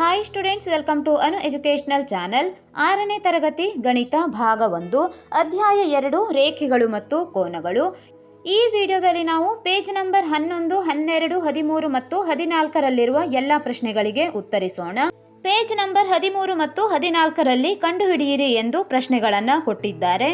Hi students welcome to Anu educational channel ಆರನೇ ತರಗತಿ, ಗಣಿತ ಭಾಗ ಒಂದು, ಅಧ್ಯಾಯ ಎರಡು, ರೇಖೆಗಳು ಮತ್ತು ಕೋನಗಳು. ಈ ವಿಡಿಯೋದಲ್ಲಿ ನಾವು ಪೇಜ್ ನಂಬರ್ ಹನ್ನೊಂದು, ಹನ್ನೆರಡು, ಹದಿಮೂರು ಮತ್ತು ಹದಿನಾಲ್ಕರಲ್ಲಿರುವ ಎಲ್ಲ ಪ್ರಶ್ನೆಗಳಿಗೆ ಉತ್ತರಿಸೋಣ. ಪೇಜ್ ನಂಬರ್ ಹದಿಮೂರು ಮತ್ತು ಹದಿನಾಲ್ಕರಲ್ಲಿ ಕಂಡುಹಿಡಿಯಿರಿ ಎಂದು ಪ್ರಶ್ನೆಗಳನ್ನು ಕೊಟ್ಟಿದ್ದಾರೆ.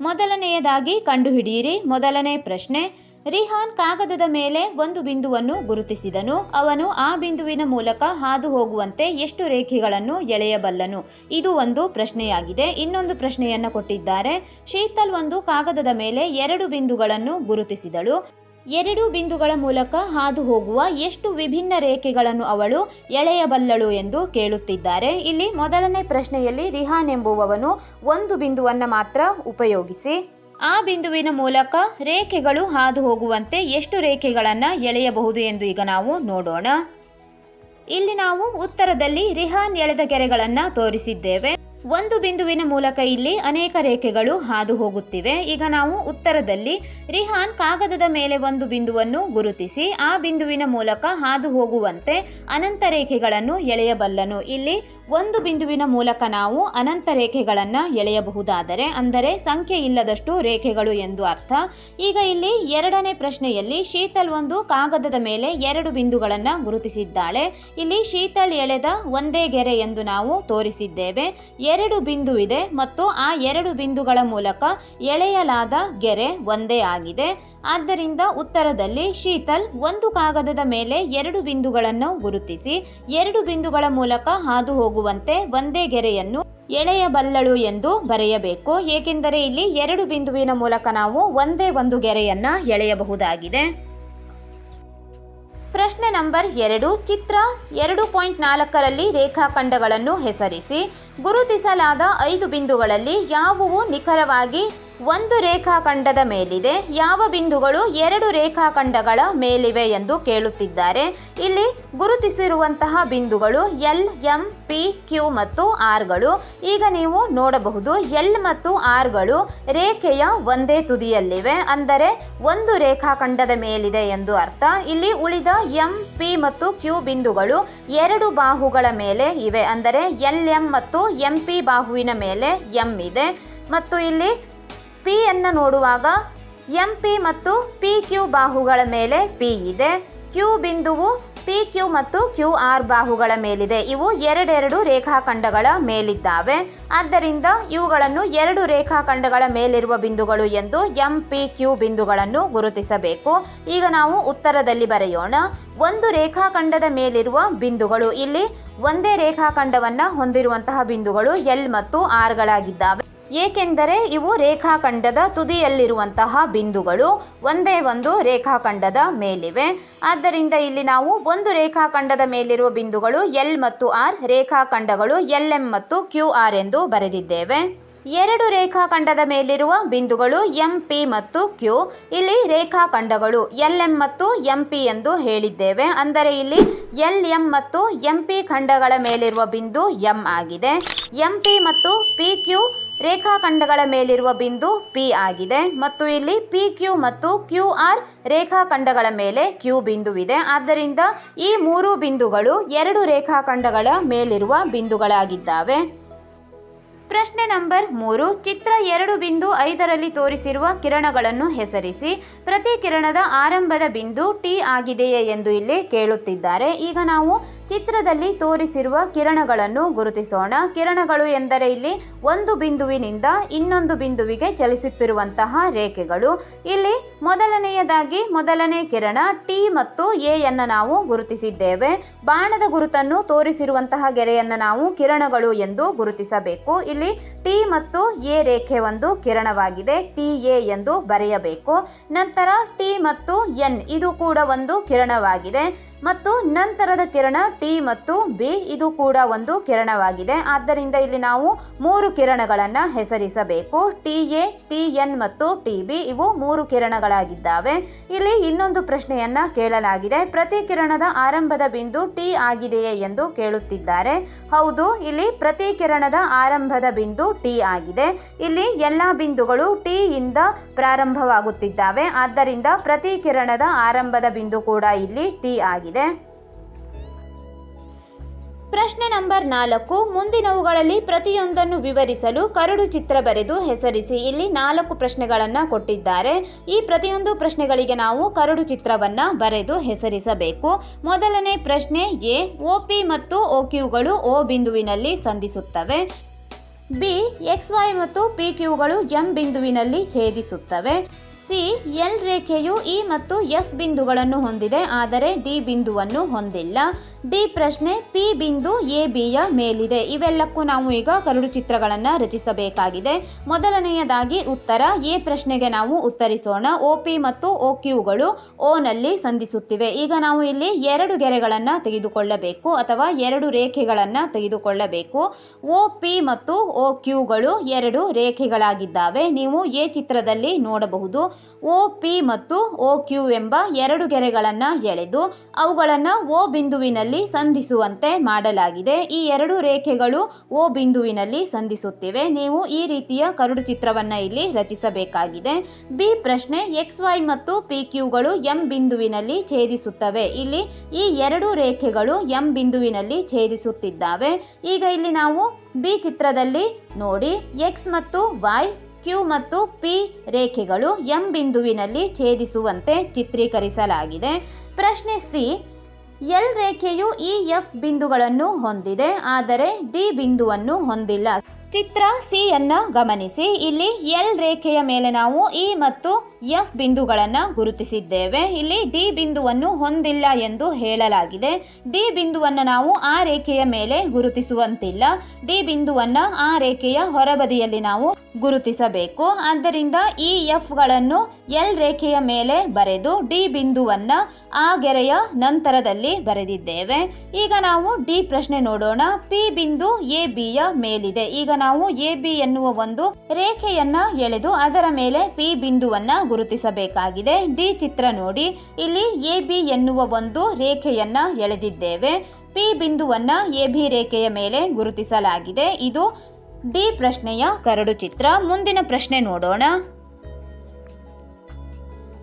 ಮೊದಲನೆಯದಾಗಿ ಕಂಡುಹಿಡಿಯಿರಿ. ಮೊದಲನೇ ಪ್ರಶ್ನೆ ರಿಹಾನ್ ಕಾಗದದ ಮೇಲೆ ಒಂದು ಬಿಂದುವನ್ನು ಗುರುತಿಸಿದನು. ಅವನು ಆ ಬಿಂದುವಿನ ಮೂಲಕ ಹಾದು ಹೋಗುವಂತೆ ಎಷ್ಟು ರೇಖೆಗಳನ್ನು ಎಳೆಯಬಲ್ಲನು? ಇದು ಒಂದು ಪ್ರಶ್ನೆಯಾಗಿದೆ. ಇನ್ನೊಂದು ಪ್ರಶ್ನೆಯನ್ನು ಕೊಟ್ಟಿದ್ದಾರೆ. ಶೀತಲ್ ಒಂದು ಕಾಗದದ ಮೇಲೆ ಎರಡು ಬಿಂದುಗಳನ್ನು ಗುರುತಿಸಿದಳು. ಎರಡು ಬಿಂದುಗಳ ಮೂಲಕ ಹಾದು ಹೋಗುವ ಎಷ್ಟು ವಿಭಿನ್ನ ರೇಖೆಗಳನ್ನು ಅವಳು ಎಳೆಯಬಲ್ಲಳು ಎಂದು ಕೇಳುತ್ತಿದ್ದಾರೆ. ಇಲ್ಲಿ ಮೊದಲನೇ ಪ್ರಶ್ನೆಯಲ್ಲಿ ರಿಹಾನ್ ಎಂಬುವವನು ಒಂದು ಬಿಂದುವನ್ನು ಮಾತ್ರ ಉಪಯೋಗಿಸಿ. ಆ ಬಿಂದುವಿನ ಮೂಲಕ ರೇಖೆಗಳು ಹಾದು ಹೋಗುವಂತೆ ಎಷ್ಟು ರೇಖೆಗಳನ್ನು ಎಳೆಯಬಹುದು ಎಂದು ಈಗ ನಾವು ನೋಡೋಣ. ಇಲ್ಲಿ ನಾವು ಉತ್ತರದಲ್ಲಿ ರಿಹಾನ್ ಎಳೆದ ಗೆರೆಗಳನ್ನು ತೋರಿಸಿದ್ದೇವೆ. ಒಂದು ಬಿಂದುವಿನ ಮೂಲಕ ಇಲ್ಲಿ ಅನೇಕ ರೇಖೆಗಳು ಹಾದು ಹೋಗುತ್ತಿವೆ. ಈಗ ನಾವು ಉತ್ತರದಲ್ಲಿ ರಿಹಾನ್ ಕಾಗದದ ಮೇಲೆ ಒಂದು ಬಿಂದುವನ್ನು ಗುರುತಿಸಿ, ಆ ಬಿಂದುವಿನ ಮೂಲಕ ಹಾದು ಹೋಗುವಂತೆ ಅನಂತ ರೇಖೆಗಳನ್ನು ಎಳೆಯಬಲ್ಲನು. ಇಲ್ಲಿ ಒಂದು ಬಿಂದುವಿನ ಮೂಲಕ ನಾವು ಅನಂತ ರೇಖೆಗಳನ್ನು ಎಳೆಯಬಹುದಾದರೆ, ಅಂದರೆ ಸಂಖ್ಯೆ ಇಲ್ಲದಷ್ಟು ರೇಖೆಗಳು ಎಂದು ಅರ್ಥ. ಈಗ ಇಲ್ಲಿ ಎರಡನೇ ಪ್ರಶ್ನೆಯಲ್ಲಿ ಶೀತಲ್ ಒಂದು ಕಾಗದದ ಮೇಲೆ ಎರಡು ಬಿಂದುಗಳನ್ನು ಗುರುತಿಸಿದ್ದಾಳೆ. ಇಲ್ಲಿ ಶೀತಲ್ ಎಳೆದ ಒಂದೇ ಗೆರೆ ಎಂದು ನಾವು ತೋರಿಸಿದ್ದೇವೆ. ಎರಡು ಬಿಂದು ಇದೆ ಮತ್ತು ಆ ಎರಡು ಬಿಂದುಗಳ ಮೂಲಕ ಎಳೆಯಲಾದ ಗೆರೆ ಒಂದೇ ಆಗಿದೆ. ಆದ್ದರಿಂದ ಉತ್ತರದಲ್ಲಿ ಶೀತಲ್ ಒಂದು ಕಾಗದದ ಮೇಲೆ ಎರಡು ಬಿಂದುಗಳನ್ನು ಗುರುತಿಸಿ, ಎರಡು ಬಿಂದುಗಳ ಮೂಲಕ ಹಾದು ಹೋಗುವಂತೆ ಒಂದೇ ಗೆರೆಯನ್ನು ಎಳೆಯಬಲ್ಲಳು ಎಂದು ಬರೆಯಬೇಕು. ಏಕೆಂದರೆ ಇಲ್ಲಿ ಎರಡು ಬಿಂದುವಿನ ಮೂಲಕ ನಾವು ಒಂದೇ ಒಂದು ಗೆರೆಯನ್ನು ಎಳೆಯಬಹುದಾಗಿದೆ. ಪ್ರಶ್ನೆ ನಂಬರ್ ಎರಡು ಚಿತ್ರ ಎರಡು ಪಾಯಿಂಟ್ ನಾಲ್ಕರಲ್ಲಿ ರೇಖಾಖಂಡಗಳನ್ನು ಹೆಸರಿಸಿ ಗುರುತಿಸಲಾದ ಐದು ಬಿಂದುಗಳಲ್ಲಿ ಯಾವುವು ನಿಖರವಾಗಿ ಒಂದು ರೇಖಾಖಂಡದ ಮೇಲಿದೆ. ಯಾವ ಬಿಂದುಗಳು ಎರಡು ರೇಖಾಖಂಡಗಳ ಮೇಲಿವೆ ಎಂದು ಕೇಳುತ್ತಿದ್ದಾರೆ. ಇಲ್ಲಿ ಗುರುತಿಸಿರುವಂತಹ ಬಿಂದುಗಳು ಎಲ್, ಎಂ, ಪಿ, ಕ್ಯೂ ಮತ್ತು ಆರ್ಗಳು ಈಗ ನೀವು ನೋಡಬಹುದು ಎಲ್ ಮತ್ತು ಆರ್ಗಳು ರೇಖೆಯ ಒಂದೇ ತುದಿಯಲ್ಲಿವೆ. ಅಂದರೆ ಒಂದು ರೇಖಾಖಂಡದ ಮೇಲಿದೆ ಎಂದು ಅರ್ಥ. ಇಲ್ಲಿ ಉಳಿದ ಎಂ, ಪಿ ಮತ್ತು ಕ್ಯೂ ಬಿಂದುಗಳು ಎರಡು ಬಾಹುಗಳ ಮೇಲೆ ಇವೆ. ಅಂದರೆ ಎಲ್, ಎಂ ಮತ್ತು ಎಂ, ಪಿ ಬಾಹುವಿನ ಮೇಲೆ ಎಂ ಇದೆ. ಮತ್ತು ಇಲ್ಲಿ ಪಿ ಅನ್ನು ನೋಡುವಾಗ ಎಂ ಪಿ ಮತ್ತು ಪಿ ಕ್ಯೂ ಬಾಹುಗಳ ಮೇಲೆ ಪಿ ಇದೆ. ಕ್ಯೂ ಬಿಂದುವು ಪಿ ಕ್ಯೂ ಮತ್ತು ಕ್ಯೂ ಆರ್ ಬಾಹುಗಳ ಮೇಲಿದೆ. ಇವು ಎರಡೆರಡು ರೇಖಾಖಂಡಗಳ ಮೇಲಿದ್ದಾವೆ. ಆದ್ದರಿಂದ ಇವುಗಳನ್ನು ಎರಡು ರೇಖಾಖಂಡಗಳ ಮೇಲಿರುವ ಬಿಂದುಗಳು ಎಂದು ಎಂ ಪಿ ಕ್ಯೂ ಬಿಂದುಗಳನ್ನು ಗುರುತಿಸಬೇಕು. ಈಗ ನಾವು ಉತ್ತರದಲ್ಲಿ ಬರೆಯೋಣ. ಒಂದು ರೇಖಾಖಂಡದ ಮೇಲಿರುವ ಬಿಂದುಗಳು ಇಲ್ಲಿ ಒಂದೇ ರೇಖಾಖಂಡವನ್ನು ಹೊಂದಿರುವಂತಹ ಬಿಂದುಗಳು ಎಲ್ ಮತ್ತು ಆರ್ಗಳಾಗಿದ್ದಾವೆ ಏಕೆಂದರೆ ಇವು ರೇಖಾಖಂಡದ ತುದಿಯಲ್ಲಿರುವಂತಹ ಬಿಂದುಗಳು. ಒಂದೇ ಒಂದು ರೇಖಾಖಂಡದ ಮೇಲಿವೆ. ಆದ್ದರಿಂದ ಇಲ್ಲಿ ನಾವು ಒಂದು ರೇಖಾಖಂಡದ ಮೇಲಿರುವ ಬಿಂದುಗಳು ಎಲ್ ಮತ್ತು ಆರ್, ರೇಖಾಖಂಡಗಳು ಎಲ್ ಎಂ ಮತ್ತು ಕ್ಯೂ ಆರ್ ಎಂದು ಬರೆದಿದ್ದೇವೆ. ಎರಡು ರೇಖಾಖಂಡದ ಮೇಲಿರುವ ಬಿಂದುಗಳು ಎಂ ಪಿ ಮತ್ತು ಕ್ಯೂ. ಇಲ್ಲಿ ರೇಖಾಖಂಡಗಳು ಎಲ್ ಎಂ ಮತ್ತು ಎಂ ಪಿ ಎಂದು ಹೇಳಿದ್ದೇವೆ. ಅಂದರೆ ಇಲ್ಲಿ ಎಲ್ ಎಂ ಮತ್ತು ಎಂ ಪಿ ಖಂಡಗಳ ಮೇಲಿರುವ ಬಿಂದು ಎಂ ಆಗಿದೆ. ಎಂ ಪಿ ಮತ್ತು ಪಿ ಕ್ಯೂ ರೇಖಾಖಂಡಗಳ ಮೇಲಿರುವ ಬಿಂದು ಪಿ ಆಗಿದೆ. ಮತ್ತು ಇಲ್ಲಿ ಪಿ ಕ್ಯೂ ಮತ್ತು ಕ್ಯೂ ಆರ್ ರೇಖಾಖಂಡಗಳ ಮೇಲೆ ಕ್ಯೂ ಬಿಂದುವಿದೆ. ಆದ್ದರಿಂದ ಈ ಮೂರು ಬಿಂದುಗಳು ಎರಡು ರೇಖಾಖಂಡಗಳ ಮೇಲಿರುವ ಬಿಂದುಗಳಾಗಿದ್ದಾವೆ. ಪ್ರಶ್ನೆ ನಂಬರ್ ಮೂರು, ಚಿತ್ರ ಎರಡು ಬಿಂದು ಐದರಲ್ಲಿ ತೋರಿಸಿರುವ ಕಿರಣಗಳನ್ನು ಹೆಸರಿಸಿ, ಪ್ರತಿ ಕಿರಣದ ಆರಂಭದ ಬಿಂದು ಟಿ ಆಗಿದೆಯೇ ಎಂದು ಇಲ್ಲಿ ಕೇಳುತ್ತಿದ್ದಾರೆ. ಈಗ ನಾವು ಚಿತ್ರದಲ್ಲಿ ತೋರಿಸಿರುವ ಕಿರಣಗಳನ್ನು ಗುರುತಿಸೋಣ. ಕಿರಣಗಳು ಎಂದರೆ ಇಲ್ಲಿ ಒಂದು ಬಿಂದುವಿನಿಂದ ಇನ್ನೊಂದು ಬಿಂದುವಿಗೆ ಚಲಿಸುತ್ತಿರುವಂತಹ ರೇಖೆಗಳು. ಇಲ್ಲಿ ಮೊದಲನೆಯದಾಗಿ ಮೊದಲನೇ ಕಿರಣ ಟಿ ಮತ್ತು ಎ ಅನ್ನು ನಾವು ಗುರುತಿಸಿದ್ದೇವೆ. ಬಾಣದ ಗುರುತನ್ನು ತೋರಿಸಿರುವಂತಹ ಗೆರೆಯನ್ನು ನಾವು ಕಿರಣಗಳು ಎಂದು ಗುರುತಿಸಬೇಕು. ಟಿ ಮತ್ತು ಎ ರೇಖೆ ಒಂದು ಕಿರಣವಾಗಿದೆ. ಟಿ, ಎ ಎಂದು ಬರೆಯಬೇಕು. ನಂತರ ಟಿ ಮತ್ತು ಎನ್ ಇದು ಕೂಡ ಒಂದು ಕಿರಣವಾಗಿದೆ. ಮತ್ತು ನಂತರದ ಕಿರಣ ಟಿ ಮತ್ತು ಬಿ ಇದು ಕೂಡ ಒಂದು ಕಿರಣವಾಗಿದೆ. ಆದ್ದರಿಂದ ಇಲ್ಲಿ ನಾವು ಮೂರು ಕಿರಣಗಳನ್ನು ಹೆಸರಿಸಬೇಕು. ಟಿ, ಎ, ಟಿ, ಎನ್ ಮತ್ತು ಟಿ, ಬಿ ಇವು ಮೂರು ಕಿರಣಗಳಾಗಿದ್ದಾವೆ. ಇಲ್ಲಿ ಇನ್ನೊಂದು ಪ್ರಶ್ನೆಯನ್ನ ಕೇಳಲಾಗಿದೆ. ಪ್ರತಿ ಕಿರಣದ ಆರಂಭದ ಬಿಂದು ಟಿ ಆಗಿದೆಯೇ ಎಂದು ಕೇಳುತ್ತಿದ್ದಾರೆ. ಹೌದು, ಇಲ್ಲಿ ಪ್ರತಿ ಕಿರಣದ ಆರಂಭದ ಬಿಂದು ಟಿ ಆಗಿದೆ. ಇಲ್ಲಿ ಎಲ್ಲ ಬಿಂದುಗಳು ಟಿ ಇಂದ ಪ್ರಾರಂಭವಾಗುತ್ತಿದ್ದಾವೆ. ಆದ್ದರಿಂದ ಪ್ರತಿ ಕಿರಣದ ಆರಂಭದ ಬಿಂದು ಕೂಡ ಇಲ್ಲಿ ಟಿ ಆಗಿದೆ. ಪ್ರಶ್ನೆ ನಂಬರ್ ನಾಲ್ಕು. ಮುಂದಿನವುಗಳಲ್ಲಿ ಪ್ರತಿಯೊಂದನ್ನು ವಿವರಿಸಲು ಕರಡು ಚಿತ್ರ ಬರೆದು ಹೆಸರಿಸಿ. ಇಲ್ಲಿ ನಾಲ್ಕು ಪ್ರಶ್ನೆಗಳನ್ನು ಕೊಟ್ಟಿದ್ದಾರೆ. ಈ ಪ್ರತಿಯೊಂದು ಪ್ರಶ್ನೆಗಳಿಗೆ ನಾವು ಕರಡು ಚಿತ್ರವನ್ನು ಬರೆದು ಹೆಸರಿಸಬೇಕು. ಮೊದಲನೇ ಪ್ರಶ್ನೆ ಎ. O P. ಮತ್ತು ಒ ಕ್ಯೂಗಳು ಓ ಬಿಂದುವಿನಲ್ಲಿ ಸಂಧಿಸುತ್ತವೆ. ಬಿ, ಎಕ್ಸ್ ವೈ ಮತ್ತು ಪಿ ಕ್ಯೂಗಳು ಎಂ ಬಿಂದುವಿನಲ್ಲಿ ಛೇದಿಸುತ್ತವೆ. ಸಿ, ಎಲ್ ರೇಖೆಯು ಇ ಮತ್ತು ಎಫ್ ಬಿಂದುಗಳನ್ನು ಹೊಂದಿದೆ, ಆದರೆ ಡಿ ಬಿಂದುವನ್ನು ಹೊಂದಿಲ್ಲ. ಡಿ ಪ್ರಶ್ನೆ, ಪಿ ಬಿಂದು, ಎ ಬಿಯ ಮೇಲಿದೆ. ಇವೆಲ್ಲಕ್ಕೂ ನಾವು ಈಗ ಕರಡು ಚಿತ್ರಗಳನ್ನು ರಚಿಸಬೇಕಾಗಿದೆ. ಮೊದಲನೆಯದಾಗಿ ಉತ್ತರ, ಎ ಪ್ರಶ್ನೆಗೆ ನಾವು ಉತ್ತರಿಸೋಣ. ಒ ಪಿ ಮತ್ತು ಓ ಕ್ಯೂಗಳು ಓನಲ್ಲಿ ಸಂಧಿಸುತ್ತಿವೆ. ಈಗ ನಾವು ಇಲ್ಲಿ ಎರಡು ಗೆರೆಗಳನ್ನು ತೆಗೆದುಕೊಳ್ಳಬೇಕು ಅಥವಾ ಎರಡು ರೇಖೆಗಳನ್ನು ತೆಗೆದುಕೊಳ್ಳಬೇಕು. ಓ ಪಿ ಮತ್ತು ಓ ಕ್ಯೂಗಳು ಎರಡು ರೇಖೆಗಳಾಗಿದ್ದಾವೆ. ನೀವು ಎ ಚಿತ್ರದಲ್ಲಿ ನೋಡಬಹುದು. ಓ ಪಿ ಮತ್ತು ಓ ಕ್ಯೂ ಎಂಬ ಎರಡು ಗೆರೆಗಳನ್ನು ಎಳೆದು ಅವುಗಳನ್ನು ಓ ಬಿಂದುವಿನಲ್ಲಿ ಸಂಧಿಸುವಂತೆ ಮಾಡಲಾಗಿದೆ. ಈ ಎರಡು ರೇಖೆಗಳು ಓ ಬಿಂದುವಿನಲ್ಲಿ ಸಂಧಿಸುತ್ತಿವೆ. ನೀವು ಈ ರೀತಿಯ ಕರಡು ಚಿತ್ರವನ್ನು ಇಲ್ಲಿ ರಚಿಸಬೇಕಾಗಿದೆ. ಬಿ ಪ್ರಶ್ನೆ, ಎಕ್ಸ್, ವೈ ಮತ್ತು ಪಿ ಕ್ಯೂಗಳು ಎಂ ಬಿಂದುವಿನಲ್ಲಿ ಛೇದಿಸುತ್ತವೆ. ಇಲ್ಲಿ ಈ ಎರಡು ರೇಖೆಗಳು ಎಂ ಬಿಂದುವಿನಲ್ಲಿ ಛೇದಿಸುತ್ತಿದ್ದಾವೆ. ಈಗ ಇಲ್ಲಿ ನಾವು ಬಿ ಚಿತ್ರದಲ್ಲಿ ನೋಡಿ, ಎಕ್ಸ್ ಮತ್ತು ವೈ, ಕ್ಯೂ ಮತ್ತು ಪಿ ರೇಖೆಗಳು ಎಂ ಬಿಂದುವಿನಲ್ಲಿ ಛೇದಿಸುವಂತೆ ಚಿತ್ರೀಕರಿಸಲಾಗಿದೆ. ಪ್ರಶ್ನೆ ಸಿ ಎಲ್ ರೇಖೆಯು ಇ ಎಫ್ ಬಿಂದುಗಳನ್ನು ಹೊಂದಿದೆ, ಆದರೆ ಡಿ ಬಿಂದುವನ್ನು ಹೊಂದಿಲ್ಲ. ಚಿತ್ರ ಸಿ ಅನ್ನು ಗಮನಿಸಿ. ಇಲ್ಲಿ ಎಲ್ ರೇಖೆಯ ಮೇಲೆ ನಾವು ಇ ಮತ್ತು ಎಫ್ ಬಿಂದುಗಳನ್ನು ಗುರುತಿಸಿದ್ದೇವೆ. ಇಲ್ಲಿ ಡಿ ಬಿಂದುವನ್ನು ಹೊಂದಿಲ್ಲ ಎಂದು ಹೇಳಲಾಗಿದೆ. ಡಿ ಬಿಂದುವನ್ನು ನಾವು ಆ ರೇಖೆಯ ಮೇಲೆ ಗುರುತಿಸುವಂತಿಲ್ಲ. ಡಿ ಬಿಂದುವನ್ನು ಆ ರೇಖೆಯ ಹೊರಬದಿಯಲ್ಲಿ ನಾವು ಗುರುತಿಸಬೇಕು. ಆದ್ದರಿಂದ ಈ ಎಫ್ಗಳನ್ನು ಎಲ್ ರೇಖೆಯ ಮೇಲೆ ಬರೆದು ಡಿ ಬಿಂದುವನ್ನು ಆ ಗೆರೆಯ ನಂತರದಲ್ಲಿ ಬರೆದಿದ್ದೇವೆ. ಈಗ ನಾವು ಡಿ ಪ್ರಶ್ನೆ ನೋಡೋಣ. ಪಿ ಬಿಂದು ಎ ಬಿಯ ಮೇಲಿದೆ. ಈಗ ನಾವು ಎ ಬಿ ಎನ್ನುವ ಒಂದು ರೇಖೆಯನ್ನ ಎಳೆದು ಅದರ ಮೇಲೆ ಪಿ ಬಿಂದುವನ್ನ ಗುರುತಿಸಬೇಕಾಗಿದೆ. ಡಿ ಚಿತ್ರ ನೋಡಿ. ಇಲ್ಲಿ ಎ ಬಿ ಎನ್ನುವ ಒಂದು ರೇಖೆಯನ್ನ ಎಳೆದಿದ್ದೇವೆ. ಪಿ ಬಿಂದುವನ್ನು ಎ ಬಿ ರೇಖೆಯ ಮೇಲೆ ಗುರುತಿಸಲಾಗಿದೆ. ಇದು ಡಿ ಪ್ರಶ್ನೆಯ ಕರಡು ಚಿತ್ರ, ಮುಂದಿನ ಪ್ರಶ್ನೆ ನೋಡೋಣ.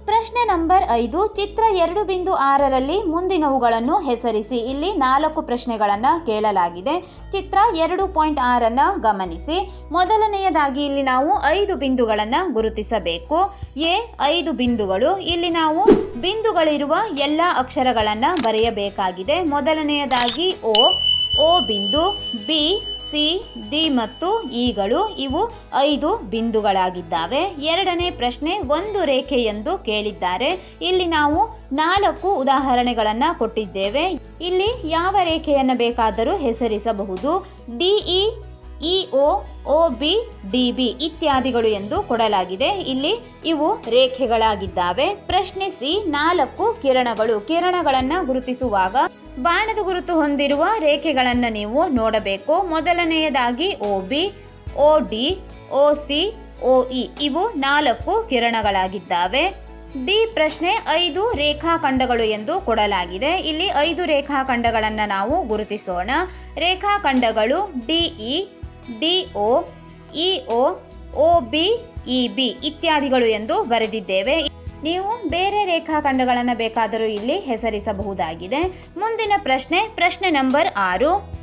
ಪ್ರಶ್ನೆ ನಂಬರ್ ಐದು, ಚಿತ್ರ ಎರಡು ಬಿಂದು ಆರರಲ್ಲಿ ಮುಂದಿನವುಗಳನ್ನು ಹೆಸರಿಸಿ. ಇಲ್ಲಿ ನಾಲ್ಕು ಪ್ರಶ್ನೆಗಳನ್ನು ಕೇಳಲಾಗಿದೆ. ಚಿತ್ರ ಎರಡು ಪಾಯಿಂಟ್ ಆರನ್ನು ಗಮನಿಸಿ. ಮೊದಲನೆಯದಾಗಿ ಇಲ್ಲಿ ನಾವು ಐದು ಬಿಂದುಗಳನ್ನು ಗುರುತಿಸಬೇಕು. ಎ, ಐದು ಬಿಂದುಗಳು. ಇಲ್ಲಿ ನಾವು ಬಿಂದುಗಳಿರುವ ಎಲ್ಲ ಅಕ್ಷರಗಳನ್ನು ಬರೆಯಬೇಕಾಗಿದೆ. ಮೊದಲನೆಯದಾಗಿ ಓ ಓ ಬಿಂದು, ಬಿ ಸಿ, ಡಿ ಮತ್ತು ಇಗಳು ಇವು ಐದು ಬಿಂದುಗಳಾಗಿದ್ದಾವೆ. ಎರಡನೇ ಪ್ರಶ್ನೆ ಒಂದು ರೇಖೆ ಎಂದು ಕೇಳಿದ್ದಾರೆ. ಇಲ್ಲಿ ನಾವು ನಾಲ್ಕು ಉದಾಹರಣೆಗಳನ್ನು ಕೊಟ್ಟಿದ್ದೇವೆ. ಇಲ್ಲಿ ಯಾವ ರೇಖೆಯನ್ನು ಬೇಕಾದರೂ ಹೆಸರಿಸಬಹುದು. D E E O B, D B ಇತ್ಯಾದಿಗಳು ಎಂದು ಕೊಡಲಾಗಿದೆ. ಇಲ್ಲಿ ಇವು ರೇಖೆಗಳಾಗಿದ್ದಾವೆ. ಪ್ರಶ್ನೆ ಸಿ ನಾಲ್ಕು ಕಿರಣಗಳು. ಕಿರಣಗಳನ್ನು ಗುರುತಿಸುವಾಗ ಬಾಣದ ಗುರುತು ಹೊಂದಿರುವ ರೇಖೆಗಳನ್ನು ನೀವು ನೋಡಬೇಕು. ಮೊದಲನೆಯದಾಗಿ O B O D O C O E ಇವು ನಾಲ್ಕು ಕಿರಣಗಳಾಗಿದ್ದಾವೆ. ಡಿ ಪ್ರಶ್ನೆ ಐದು ರೇಖಾಖಂಡಗಳು ಎಂದು ಕೊಡಲಾಗಿದೆ. ಇಲ್ಲಿ ಐದು ರೇಖಾಖಂಡಗಳನ್ನು ನಾವು ಗುರುತಿಸೋಣ. ರೇಖಾಖಂಡಗಳು D E D O E O O B E B ಇತ್ಯಾದಿಗಳು ಎಂದು ಬರೆದಿದ್ದೇವೆ. ನೀವು ಬೇರೆ ರೇಖಾಖಂಡಗಳನ್ನು ಬೇಕಾದರೂ ಇಲ್ಲಿ ಹೆಸರಿಸಬಹುದಾಗಿದೆ. ಮುಂದಿನ ಪ್ರಶ್ನೆ ಪ್ರಶ್ನೆ ನಂಬರ್ ಆರು.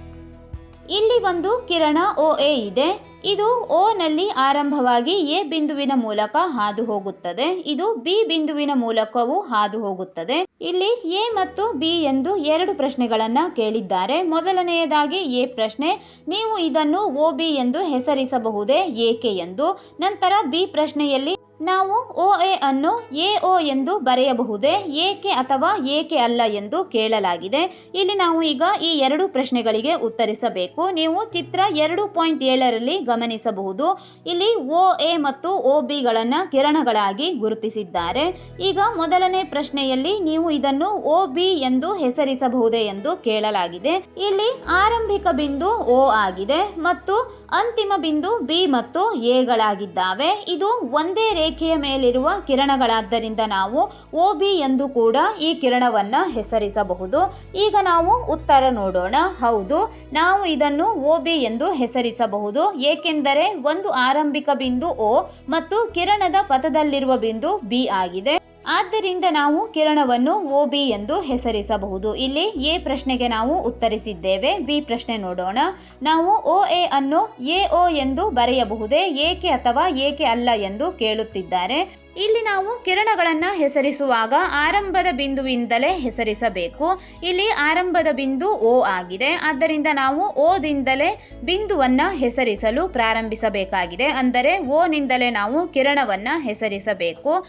ಇಲ್ಲಿ ಒಂದು ಕಿರಣ ಒ ಇದೆ. ಇದು ಓ ನಲ್ಲಿ ಆರಂಭವಾಗಿ ಎ ಬಿಂದುವಿನ ಮೂಲಕ ಹಾದು ಹೋಗುತ್ತದೆ. ಇದು ಬಿ ಬಿಂದುವಿನ ಮೂಲಕವೂ ಹಾದು ಹೋಗುತ್ತದೆ. ಇಲ್ಲಿ ಎ ಮತ್ತು ಬಿ ಎಂದು ಎರಡು ಪ್ರಶ್ನೆಗಳನ್ನ ಕೇಳಿದ್ದಾರೆ. ಮೊದಲನೆಯದಾಗಿ ಎ ಪ್ರಶ್ನೆ, ನೀವು ಇದನ್ನು ಓ ಬಿ ಎಂದು ಹೆಸರಿಸಬಹುದೇ ಏಕೆ ಎಂದು. ನಂತರ ಬಿ ಪ್ರಶ್ನೆಯಲ್ಲಿ ನಾವು ಒ ಎ ಅನ್ನು ಎ ಒ ಎಂದು ಬರೆಯಬಹುದೇ? ಏಕೆ ಅಥವಾ ಏಕೆ ಅಲ್ಲ ಎಂದು ಕೇಳಲಾಗಿದೆ. ಇಲ್ಲಿ ನಾವು ಈಗ ಈ ಎರಡು ಪ್ರಶ್ನೆಗಳಿಗೆ ಉತ್ತರಿಸಬೇಕು. ನೀವು ಚಿತ್ರ ಎರಡು ಪಾಯಿಂಟ್ ಏಳರಲ್ಲಿ ಗಮನಿಸಬಹುದು. ಇಲ್ಲಿ ಒ ಎ ಮತ್ತು ಒ ಬಿಗಳನ್ನು ಕಿರಣಗಳಾಗಿ ಗುರುತಿಸಿದ್ದಾರೆ. ಈಗ ಮೊದಲನೇ ಪ್ರಶ್ನೆಯಲ್ಲಿ ನೀವು ಇದನ್ನು ಒ ಬಿ ಎಂದು ಹೆಸರಿಸಬಹುದೇ ಎಂದು ಕೇಳಲಾಗಿದೆ. ಇಲ್ಲಿ ಆರಂಭಿಕ ಬಿಂದು ಓ ಆಗಿದೆ ಮತ್ತು ಅಂತಿಮ ಬಿಂದು ಬಿ ಮತ್ತು ಎಗಳಾಗಿದ್ದಾವೆ. ಇದು ಒಂದೇ ರೇಖೆಯ ಮೇಲಿರುವ ಕಿರಣಗಳಾದ್ದರಿಂದ ನಾವು ಓ ಬಿ ಎಂದು ಕೂಡ ಈ ಕಿರಣವನ್ನು ಹೆಸರಿಸಬಹುದು. ಈಗ ನಾವು ಉತ್ತರ ನೋಡೋಣ. ಹೌದು, ನಾವು ಇದನ್ನು ಓ ಬಿ ಎಂದು ಹೆಸರಿಸಬಹುದು. ಏಕೆಂದರೆ ಒಂದು ಆರಂಭಿಕ ಬಿಂದು ಓ ಮತ್ತು ಕಿರಣದ ಪಥದಲ್ಲಿರುವ ಬಿಂದು ಬಿ ಆಗಿದೆ. ಆದ್ದರಿಂದ ನಾವು ಕಿರಣವನ್ನು ಒ ಬಿ ಎಂದು ಹೆಸರಿಸಬಹುದು. ಇಲ್ಲಿ ಎ ಪ್ರಶ್ನೆಗೆ ನಾವು ಉತ್ತರಿಸಿದ್ದೇವೆ. ಬಿ ಪ್ರಶ್ನೆ ನೋಡೋಣ. ನಾವು ಒ ಎ ಅನ್ನು ಎ ಒ ಎಂದು ಬರೆಯಬಹುದೇ, ಏಕೆ ಅಥವಾ ಏಕೆ ಅಲ್ಲ ಎಂದು ಕೇಳುತ್ತಿದ್ದಾರೆ. ಇಲ್ಲಿ ನಾವು ಕಿರಣಗಳನ್ನು ಹೆಸರಿಸುವಾಗ ಆರಂಭದ ಬಿಂದುವಿಂದಲೇ ಹೆಸರಿಸಬೇಕು. ಇಲ್ಲಿ ಆರಂಭದ ಬಿಂದು ಓ ಆಗಿದೆ. ಆದ್ದರಿಂದ ನಾವು ಓದಿಂದಲೇ ಬಿಂದುವನ್ನು ಹೆಸರಿಸಲು ಪ್ರಾರಂಭಿಸಬೇಕಾಗಿದೆ. ಅಂದರೆ ಓನಿಂದಲೇ ನಾವು ಕಿರಣವನ್ನು ಹೆಸರಿಸಬೇಕು.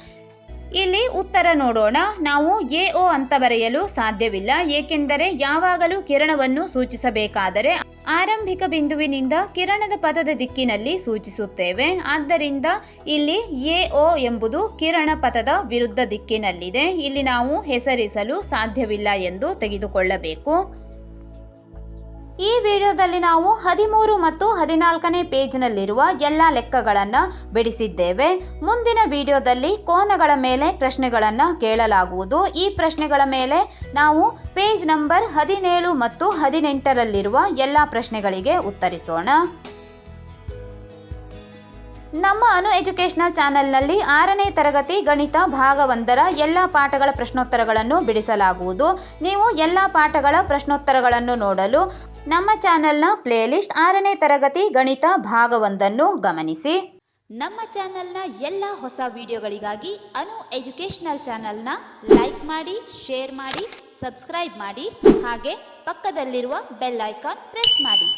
ಇಲ್ಲಿ ಉತ್ತರ ನೋಡೋಣ. ನಾವು ಎ ಒ ಅಂತ ಬರೆಯಲು ಸಾಧ್ಯವಿಲ್ಲ. ಏಕೆಂದರೆ ಯಾವಾಗಲೂ ಕಿರಣವನ್ನು ಸೂಚಿಸಬೇಕಾದರೆ ಆರಂಭಿಕ ಬಿಂದುವಿನಿಂದ ಕಿರಣದ ಪದದ ದಿಕ್ಕಿನಲ್ಲಿ ಸೂಚಿಸುತ್ತೇವೆ. ಆದ್ದರಿಂದ ಇಲ್ಲಿ ಎ ಒ ಎಂಬುದು ಕಿರಣ ಪಥದ ವಿರುದ್ಧ ದಿಕ್ಕಿನಲ್ಲಿದೆ. ಇಲ್ಲಿ ನಾವು ಹೆಸರಿಸಲು ಸಾಧ್ಯವಿಲ್ಲ ಎಂದು ತೆಗೆದುಕೊಳ್ಳಬೇಕು. ಈ ವಿಡಿಯೋದಲ್ಲಿ ನಾವು ಹದಿಮೂರು ಮತ್ತು ಹದಿನಾಲ್ಕನೇ ಪೇಜ್ನಲ್ಲಿರುವ ಎಲ್ಲ ಲೆಕ್ಕಗಳನ್ನು ಬಿಡಿಸಿದ್ದೇವೆ. ಮುಂದಿನ ವಿಡಿಯೋದಲ್ಲಿ ಕೋನಗಳ ಮೇಲೆ ಪ್ರಶ್ನೆಗಳನ್ನು ಕೇಳಲಾಗುವುದು. ಈ ಪ್ರಶ್ನೆಗಳ ಮೇಲೆ ನಾವು ಪೇಜ್ ನಂಬರ್ ಹದಿನೇಳು ಮತ್ತು ಹದಿನೆಂಟರಲ್ಲಿರುವ ಎಲ್ಲ ಪ್ರಶ್ನೆಗಳಿಗೆ ಉತ್ತರಿಸೋಣ. ನಮ್ಮ ಅನು ಎಜುಕೇಶನಲ್ ಚಾನೆಲ್ನಲ್ಲಿ ಆರನೇ ತರಗತಿ ಗಣಿತ ಭಾಗ ಒಂದರ ಎಲ್ಲ ಪಾಠಗಳ ಪ್ರಶ್ನೋತ್ತರಗಳನ್ನು ಬಿಡಿಸಲಾಗುವುದು. ನೀವು ಎಲ್ಲ ಪಾಠಗಳ ಪ್ರಶ್ನೋತ್ತರಗಳನ್ನು ನೋಡಲು ನಮ್ಮ ಚಾನೆಲ್ನ ಪ್ಲೇಲಿಸ್ಟ್ ಆರನೇ ತರಗತಿ ಗಣಿತ ಭಾಗವೊಂದನ್ನು ಗಮನಿಸಿ. ನಮ್ಮ ಚಾನೆಲ್ನ ಎಲ್ಲ ಹೊಸ ವಿಡಿಯೋಗಳಿಗಾಗಿ ಅನು ಎಜುಕೇಶನಲ್ ಚಾನೆಲ್ನ ಲೈಕ್ ಮಾಡಿ, ಶೇರ್ ಮಾಡಿ, ಸಬ್ಸ್ಕ್ರೈಬ್ ಮಾಡಿ, ಹಾಗೆ ಪಕ್ಕದಲ್ಲಿರುವ ಬೆಲ್ ಐಕಾನ್ ಪ್ರೆಸ್ ಮಾಡಿ.